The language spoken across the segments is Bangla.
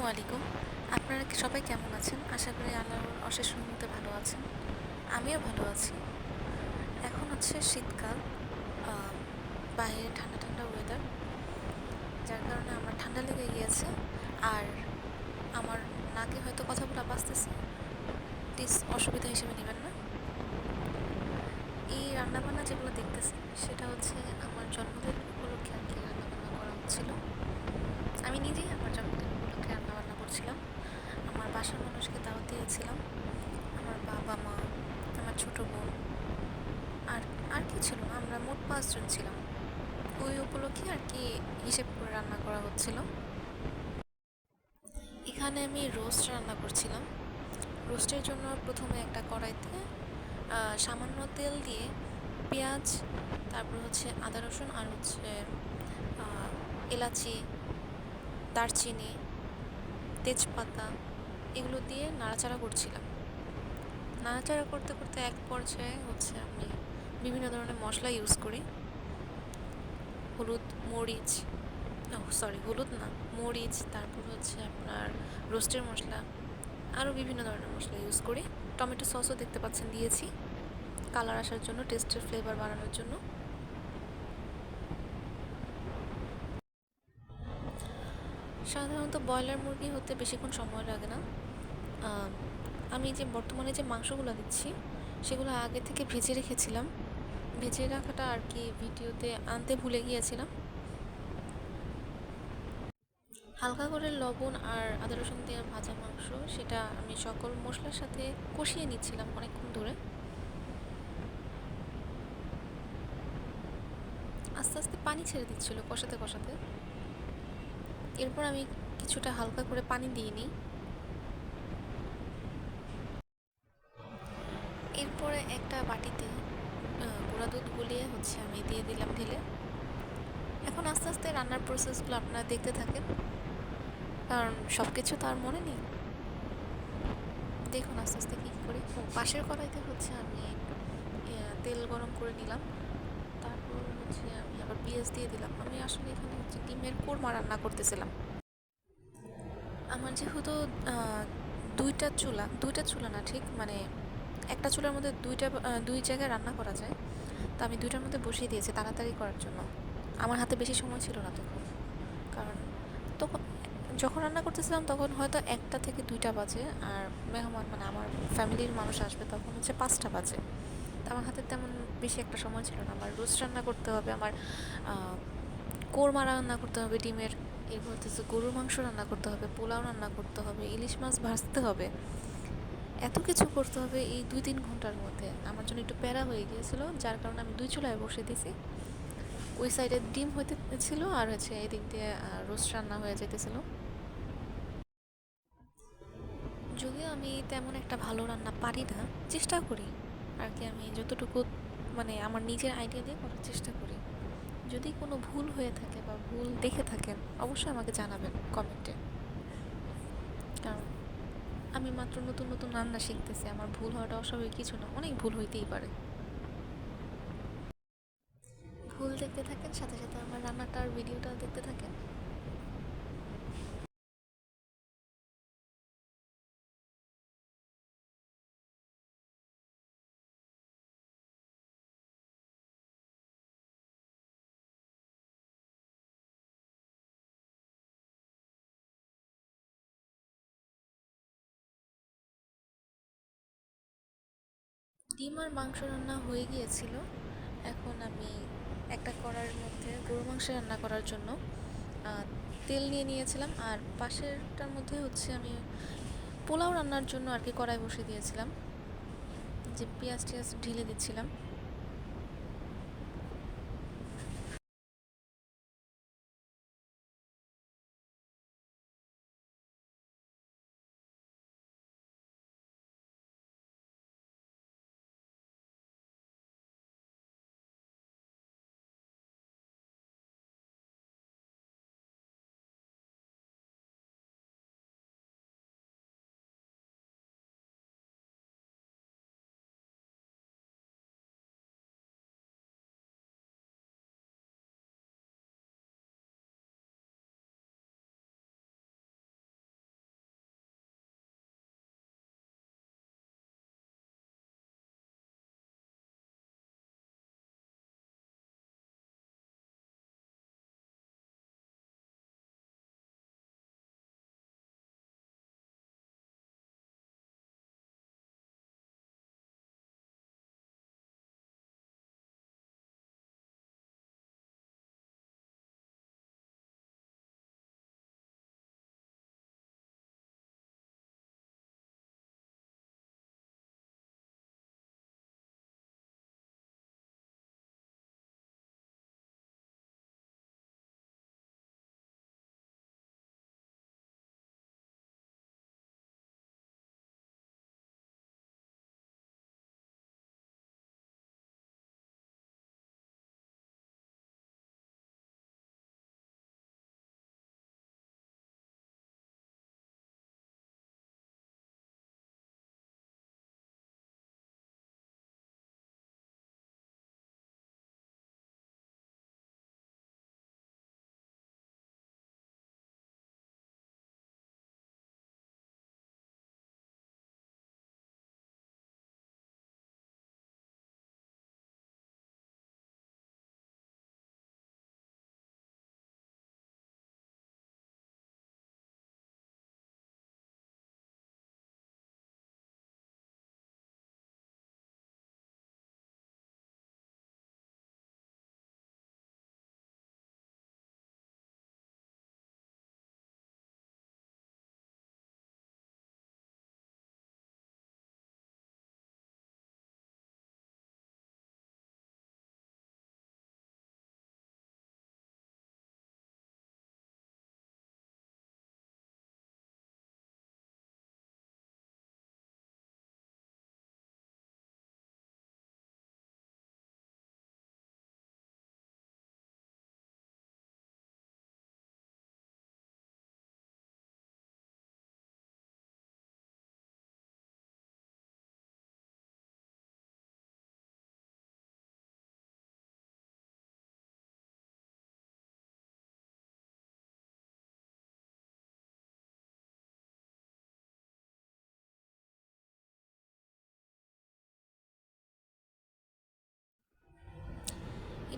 আসসালামু আলাইকুম। আপনারা কি সবাই কেমন আছেন? আশা করি আল্লাহর অশেষ রহমতে ভালো আছেন। আমিও ভালো আছি। এখন হচ্ছে শীতকাল বাইরে ঠান্ডা ঠান্ডা ওয়েদার যার কারণে আমার ঠান্ডা লেগে গিয়েছে। আর আমার নাকে হয়তো কথা বলা বাঁচতেছে। প্লিজ অসুবিধা হিসেবে নেবেন না। এই রান্নাবান্না যেগুলো দেখতেছেন সেটা হচ্ছে আমার জন্মদিন উপলক্ষে আর কি রান্নাবান্না করা হচ্ছিল। আমি নিজেই আমার জন্মদিন করছিলাম। আমার বাসার মানুষকে দাওয়াত দিয়েছিলাম। আমার বাবা মা, আমার ছোট বোন, আর আর কি ছিল আমরা মোট পাঁচজন ছিলাম। ওই উপলক্ষে আর কি হিসেব করে রান্না করা হচ্ছিল। এখানে আমি রোস্ট রান্না করছিলাম। রোস্টের জন্য প্রথমে একটা কড়াইতে সামান্য তেল দিয়ে পেঁয়াজ, তারপর হচ্ছে আদা রসুন আর হচ্ছে এলাচি, দারচিনি তেজপাতা এগুলো দিয়ে নাড়াচাড়া করছিলাম। নাড়াচাড়া করতে করতে এক পর্যায়ে হচ্ছে আমি বিভিন্ন ধরনের মশলা ইউজ করি। হলুদ, মরিচ সরি হলুদ না, মরিচ, তারপর হচ্ছে আপনার রোস্টের মশলা, আরও বিভিন্ন ধরনের মশলা ইউজ করি। টমেটো সসও দেখতে পাচ্ছেন দিয়েছি। কালার আসার জন্য টেস্টের ফ্লেভার বাড়ানোর জন্য। সাধারণত ব্রয়লার মুরগি হতে বেশিক্ষণ সময় লাগে না। আমি যে বর্তমানে যে মাংসগুলো দিচ্ছি, সেগুলো আগে থেকে ভেজে রেখেছিলাম। ভেজে রাখাটা আর কি ভিডিওতে আনতে ভুলে গিয়েছিলাম। হালকা করে লবণ আর আদা রসুন দিয়ে ভাজা মাংস, সেটা আমি সকল মশলার সাথে কষিয়ে নিচ্ছিলাম অনেকক্ষণ ধরে। আস্তে আস্তে পানি ছেড়ে দিচ্ছিল কষাতে কষাতে। এরপর আমি কিছুটা হালকা করে পানি দিয়ে নিই। এরপরে একটা বাটিতে গুঁড়া দুধ গুলিয়ে হচ্ছে আমি দিয়ে দিলাম ঢেলে। এখন আস্তে আস্তে রান্নার প্রসেসগুলো আপনারা দেখতে থাকেন। কারণ সব কিছু তো আর মনে নেই। দেখুন আস্তে আস্তে কী করি। ও, পাশের কড়াইতে হচ্ছে আমি তেল গরম করে নিলাম। তারপর হচ্ছে পেঁয়াজ দিয়ে দিলাম। আমি আসলে এখানে হচ্ছে ডিমের কোরমা রান্না করতেছিলাম। আমার যেহেতু দুইটা চুলা দুইটা চুলা না ঠিক? মানে একটা চুলার মধ্যে দুইটা দুই জায়গায় রান্না করা যায়। তো আমি দুইটার মধ্যে বসিয়ে দিয়েছি তাড়াতাড়ি করার জন্য। আমার হাতে বেশি সময় ছিল না তখন। কারণ তখন, যখন রান্না করতেছিলাম তখন হয়তো একটা থেকে দুইটা বাজে। আর মেহমান মানে আমার ফ্যামিলির মানুষ আসবে তখন হচ্ছে পাঁচটা বাজে। তো আমার হাতে তেমন বেশি একটা সময় ছিল না। আমার রোস্ট রান্না করতে হবে, আমার কোরমা রান্না করতে হবে ডিমের, এরপর হচ্ছে গরুর মাংস রান্না করতে হবে, পোলাও রান্না করতে হবে, ইলিশ মাছ ভাজতে হবে, এত কিছু করতে হবে এই দুই তিন ঘণ্টার মধ্যে। আমার জন্য একটু প্যারা হয়ে গিয়েছিল, যার কারণে আমি দুই চুলায় বসে দিয়েছি ওই সাইডে ডিম হইতে ছিল আর হচ্ছে এদিক দিয়ে রোস্ট রান্না হয়ে যেতেছিল যদিও আমি তেমন একটা ভালো রান্না পারি না, চেষ্টা করি। আর কি আমি যতটুকু মানে আমার নিজের আইডিয়া দিয়ে করার চেষ্টা করি। যদি কোনো ভুল হয়ে থাকে বা ভুল দেখে থাকেন, অবশ্যই আমাকে জানাবেন কমেন্টে কারণ আমি মাত্র নতুন নতুন রান্না শিখতেছি, আমার ভুল হওয়াটা অস্বাভাবিক কিছু না, অনেক ভুল হইতেই পারে। ভুল দেখতে থাকেন, সাথে সাথে আমার রান্নাটার ভিডিওটাও দেখতে থাকেন। ডিম আর মাংস রান্না হয়ে গিয়েছিল। এখন আমি একটা কড়ার মধ্যে গরু মাংস রান্না করার জন্য তেল নিয়ে নিয়েছিলাম। আর পাশেরটার মধ্যে হচ্ছে আমি পোলাও রান্নার জন্য আর কি কড়াই বসে দিয়েছিলাম। যে পেঁয়াজ টিয়াজ ঢেলে দিচ্ছিলাম।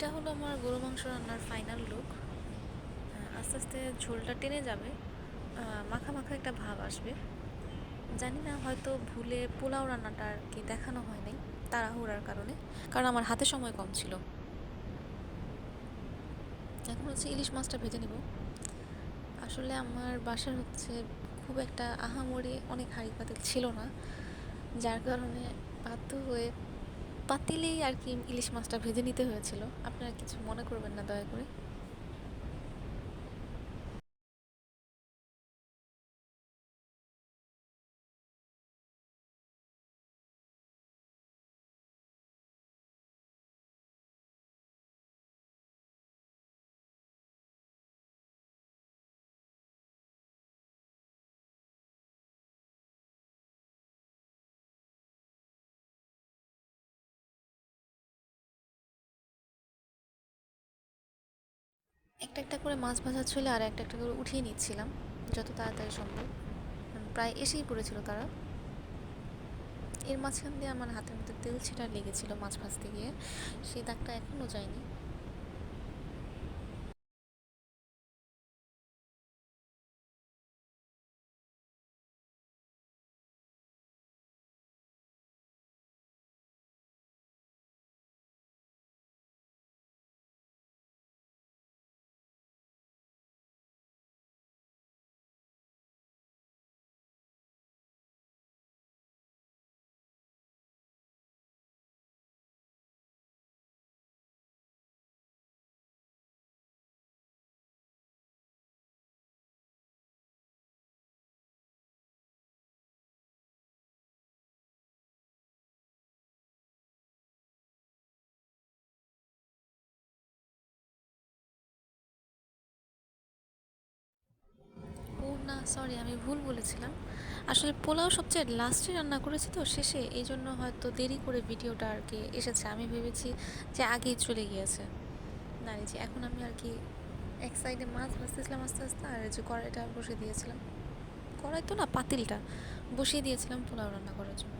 এটা হলো আমার গরু মাংস রান্নার ফাইনাল লুক আস্তে আস্তে ঝোলটা টেনে যাবে। মাখা মাখা একটা ভাব আসবে। জানি না, হয়তো ভুলে পোলাও রান্নাটা আর কি দেখানো হয় নাই তাড়াহুড়ার কারণে, কারণ আমার হাতে সময় কম ছিল। এখন হচ্ছে ইলিশ মাছটা ভেজে নেব। আসলে আমার বাসার হচ্ছে খুব একটা আহামরি অনেক হাঁড়ি পাতিল ছিল না, যার কারণে বাধ্য হয়ে পাতিলেই আর কি ইলিশ মাছটা ভেজে নিতে হয়েছিল। আপনারা কিছু মনে করবেন না, দয়া করে। একটা একটা করে মাছ ভাজা ছিল আর একটা একটা করে উঠিয়ে নিচ্ছিলাম যত তাড়াতাড়ি সম্ভব। উম, প্রায় এসেই পড়েছিল তারা। এর মাঝখান দিয়ে আমার হাতের মধ্যে তেল ছিটা লেগেছিল মাছ ভাজতে গিয়ে। সেই দাগটা এখনও যায়নি। সরি, আমি ভুল বলেছিলাম। আসলে পোলাও সবচেয়ে লাস্টে রান্না করেছি তো শেষে, এই জন্য হয়তো দেরি করে ভিডিওটা আর কি এসেছে। আমি ভেবেছি যে আগেই চলে গিয়েছে। না যে এখন আমি আর কি এক সাইডে মাছ ভাজতেছিলাম আস্তে আস্তে, আর যে কড়াইটা বসিয়ে দিয়েছিলাম। কড়াই তো না, পাতিলটা। বসিয়ে দিয়েছিলাম পোলাও রান্না করার জন্য।